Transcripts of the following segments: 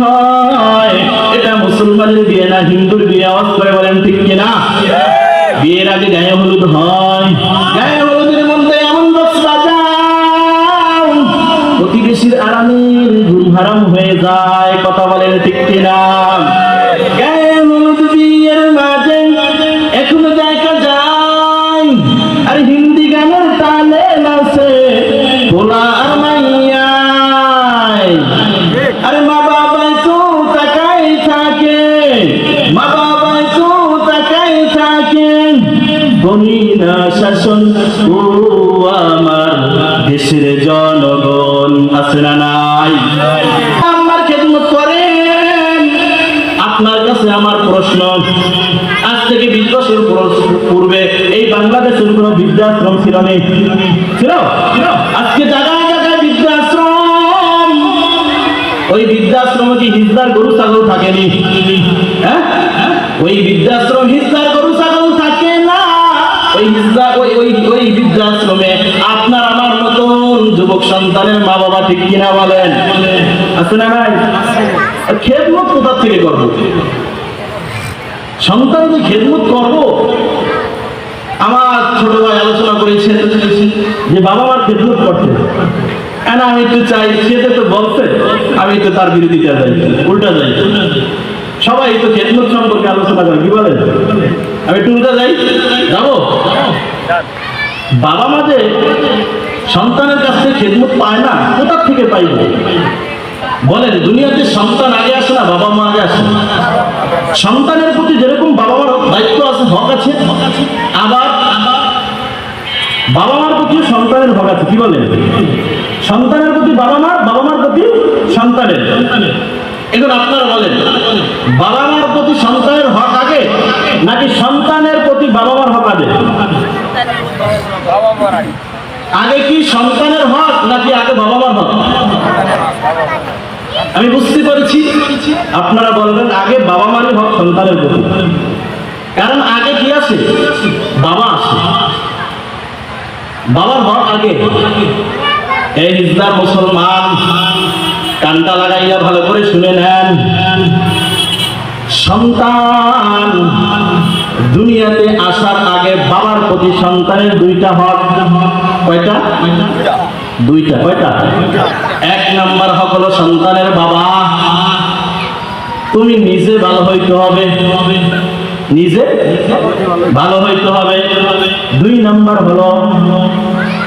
হয় এটা মুসলমানের বিয়ে না, হিন্দুর বিয়ে, আওয়াজ করে বলেন ঠিক কিনা? বিয়ের আগে গায়ে হলুদ হয়। গায়ে হলুদের মধ্যে এমন বসরা প্রতিবেশীর আরামের ঘুম হারাম হয়ে যায়, কথা বলেন ঠিক কিনা? ও আমার দেশের জনগণ, আছে না নাই? আমার খেদমত করেন। আপনার কাছে আমার প্রশ্ন। আজ থেকে বিশ বছর পূর্বে এই বাংলাদেশের কোন বৃদ্ধাশ্রম ছিল নেই ছিল? আজকে জায়গায় জায়গায় বৃদ্ধাশ্রম। ওই বৃদ্ধাশ্রমে কি হিজদার গরু, ছাগল থাকেনি? হ্যাঁ? ওই বৃদ্ধাশ্রম হিজদার গরু, ছাগল থাকে না। ওই হিজদা ওই ওই বৃদ্ধাশ্রমে আপনার আমার মতন যুবক সন্তানের মা বাবা ঠিক কিনা বলেন? আছে না ভাই? খেদমত কোথা থেকে করব? সন্তানকে খেদমত করব? আমার ছোট ভাই আলোচনা করেছেন যে বাবা মার খেদমত করতে। কেন আমি তো চাই? সে তো তো বলছে, আমি তো তার বিরোধিতা যাই, উল্টা যাই। সবাই তো খেদমত সম্পর্কে আলোচনা করে, কি বলেন? আমি একটু উল্টা যাই? যাব? বাবা মা যে সন্তানের কাছ থেকে খেদমত পায় না, কোথা থেকে পাইব? বলেন, দুনিয়াতে সন্তান আগে আসে না, বাবা মা আগে আসে সন্তানের প্রতি যেরকম বাবা মার দায়িত্ব আছে, হক আছে, আবার বাবা মার প্রতি সন্তানের হক আছে, কি বলেন? সন্তানের প্রতি বাবা মার বাবা মার প্রতি সন্তানের। এখন আপনারা বলেন, বাবা মার প্রতি সন্তানের হক আগে, নাকি সন্তানের প্রতি বাবা মার হক আগে? আগে কি সন্তানের হক নাকি আগে বাবা মার হক? আমি বুঝতে পেরেছি। আপনারা বলবেন, আগে বাবা মারই হক, সন্তানের প্রতি কারণ আগে কি আছে? বাবা আছে। বাবার হক আগে। এই মুসলমান, কানটা লাগাইয়া ভালো করে শুনে নেন। সন্তান দুনিয়াতে আসার আগে বাবার প্রতি সন্তানের দুইটা হক। কয়টা? দুইটা। কয়টা? এক নাম্বার হক হলো সন্তানের বাবা। তুমি নিজে ভালো হইতে হবে। নিজে ভালো হইতে হবে। দুই নাম্বার হলো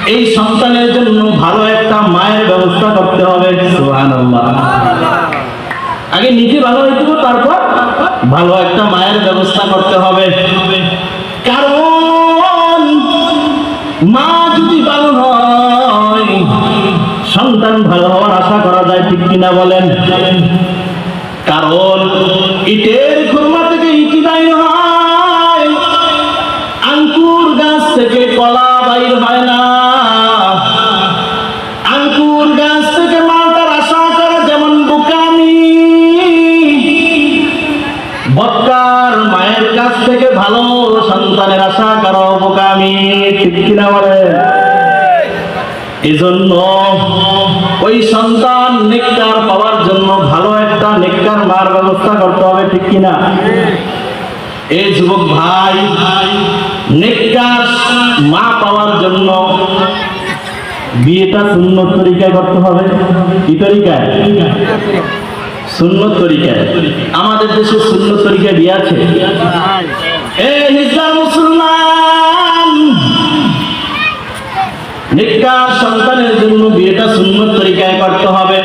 এই সন্তানের জন্য ভালো একটা মায়ের ব্যবস্থা করতে হবে। সুবহানাল্লাহ। আগে নিজে ভালো হইতে তারপর ভালো একটা মায়ের ব্যবস্থা করতে হবে। কারণ মা যদি ভালো হয়, সন্তান ভালো হওয়ার আশা করা যায় ঠিক কিনা বলেন? কারণ ইটের বক্কার মায়ের কাছ থেকে ভালো সন্তানের আশা করো বোকামি ঠিক কিনা বলেন? এজন্য ওই সন্তান নেককার পাওয়ার জন্য ভালো একটা নেককার মার ব্যবস্থা করতে হবে, ঠিক কিনা? এই যুবক ভাই, নেককার মা পাওয়ার জন্য বিয়েটা সুন্নত তরিকায় করতে হবে। কি তরিকায়? সুন্নত তরিকায় আমাদের দেশে সুন্নত তরিকায় বিয়ে আছে? নিকার সন্তানের জন্য বিয়েটা সুন্নত তরিকায় করতে হবে।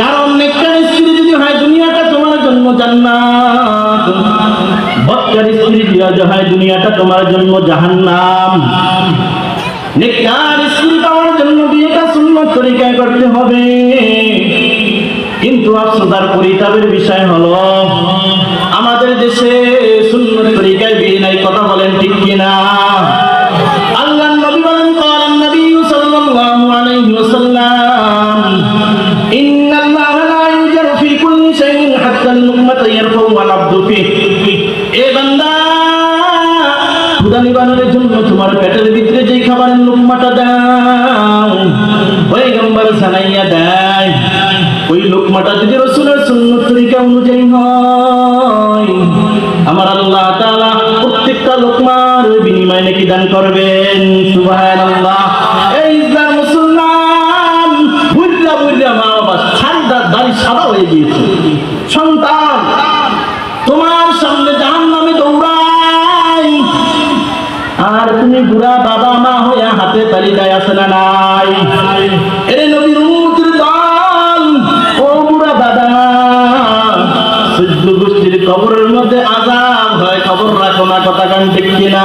কারণ নিকার স্ত্রী যদি হয়, দুনিয়াটা তোমার জন্য জান্নাত। বক্কার স্ত্রী যদি হয়, দুনিয়াটা তোমার জন্য জাহান্নাম। নিকার স্ত্রী পাওয়ার জন্য বিয়েটা সুন্নত তরিকায় করতে হবে। কিন্তু আফসোস আর পরিতাপের বিষয় হলো, আমাদের দেশে সুন্নত তরিকায় বিয়ে নাই, কথা বলেন ঠিক কিনা? আল্লাহ নবী বলেন করেন নবী সাল্লাল্লাহু আলাইহি ওয়াসাল্লাম, ইন্নাল্লাহ লা ইউজারু ফি কুল্লি শাইইন হাত্তা লুকমাতা ইয়ারফাউ ওয়াল আব্দু ফি এ বান্দা, ক্ষুধা নিবারণের জন্য তোমার পেটের ভিতরে যে খাবারের লুকমাটা দাও, পয়গম্বর সানাইয়া দাও যদি রসুলের সুন্নত তরিকা অনুযায়ী হয়, আমার আল্লাহ দান করবেন। এই মা বাবা সাদা দাড়ি সাদা হয়ে গিয়েছে। সন্তান, তোমার আর তুমি বুড়া বাবা মা হইয়া হাতে তালিকায় আছে না নাই। কথা দেখি না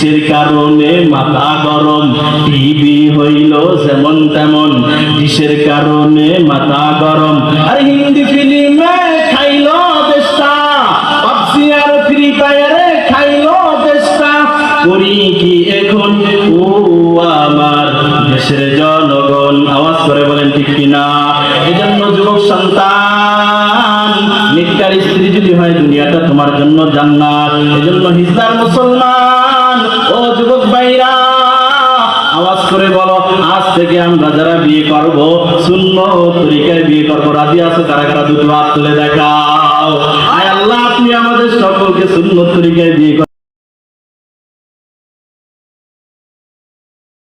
কিসের কারণে মাথা গরম? টিভি হইল যেমন তেমন, কিসের কারণে মাথা গরম? আর হিন্দি ফিল্মে খাইলো জনগণ, আওয়াজ করে বলেন ঠিক কিনা? এজন্য যুবক সন্তান নিকার স্ত্রী যদি হয় দুনিয়াটা তোমার জন্য জান্নাত। এজন্য হিজদার মুসলমান থেকে আমরা যারা বিয়ে করব শূন্য তরিকায় বিয়ে করব, রাজি আছে? তারা একটা দুটো হাত তুলে দেখাও। আয় আল্লাহ, আপনি আমাদের সকলকে শূন্য তরিকায় বিয়ে